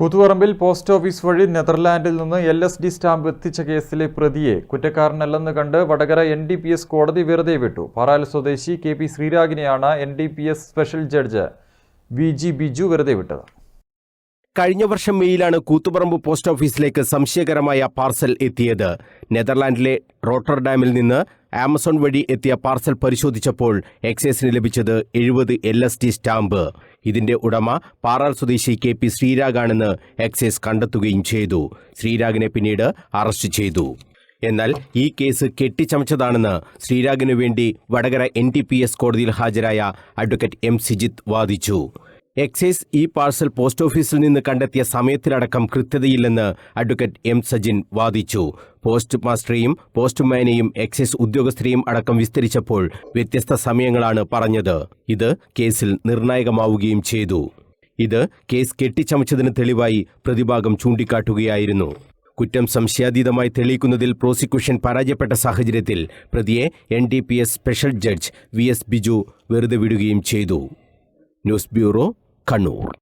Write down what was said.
കൂത്തുപറമ്പിൽ post office വഴി നെതർലാൻഡിൽ നിന്ന് L S D stamp എത്തിച്ച കേസിലെ പ്രതിയെ കുറ്റക്കാരനല്ലെന്ന് കണ്ട് Vadakara N D P S കോടതി വെറുതെ വിട്ടു. പാറാൽ സ്വദേശി K P ശ്രീരാഗിനെയാണ് N D P S special judge V G Biju വെറുതെ വിട്ടത്. കഴിഞ്ഞ വർഷം മെയ്യിലാണ് കൂത്തുപറമ്പ് പോസ്റ്റ് ഓഫീസിലേക്ക് സംശയകരമായ പാർസൽ എത്തിയത്. നെതർലാൻഡിലെ റോട്ടർഡാമിൽ നിന്ന് ആമസോൺ വഴി എത്തിയ പാർസൽ പരിശോധിച്ചപ്പോൾ എക്സൈസിന് ലഭിച്ചത് എഴുപത് എൽ എസ് ടി സ്റ്റാമ്പ്. ഇതിന്റെ ഉടമ പാറാൽ സ്വദേശി കെ പി ശ്രീരാഗാണെന്ന് എക്സൈസ് കണ്ടെത്തുകയും ചെയ്തു. ശ്രീരാഗിനെ പിന്നീട് അറസ്റ്റ് ചെയ്തു. എന്നാൽ ഈ കേസ് കെട്ടിച്ചമച്ചതാണെന്ന് ശ്രീരാഗിനു വേണ്ടി വടകര എൻ കോടതിയിൽ ഹാജരായ അഡ്വക്കേറ്റ് എം സിജിത്ത് വാദിച്ചു. എക്സൈസ് ഈ പാഴ്സൽ പോസ്റ്റ് ഓഫീസിൽ നിന്ന് കണ്ടെത്തിയ സമയത്തിലടക്കം കൃത്യതയില്ലെന്ന് അഡ്വക്കേറ്റ് എം സജിൻ വാദിച്ചു. പോസ്റ്റ് മാസ്റ്ററെയും പോസ്റ്റ്മാനെയും എക്സൈസ് ഉദ്യോഗസ്ഥരെയും അടക്കം വിസ്തരിച്ചപ്പോൾ വ്യത്യസ്ത സമയങ്ങളാണ് പറഞ്ഞത്. ഇത് കേസിൽ നിർണായകമാവുകയും ചെയ്തു. ഇത് കേസ് കെട്ടിച്ചമച്ചതിന് തെളിവായി പ്രതിഭാഗം ചൂണ്ടിക്കാട്ടുകയായിരുന്നു. കുറ്റം സംശയാതീതമായി തെളിയിക്കുന്നതിൽ പ്രോസിക്യൂഷൻ പരാജയപ്പെട്ട സാഹചര്യത്തിൽ പ്രതിയെ N D P S special judge V S Biju വെറുതെ വിടുകയും ചെയ്തു. News bureau Kannur.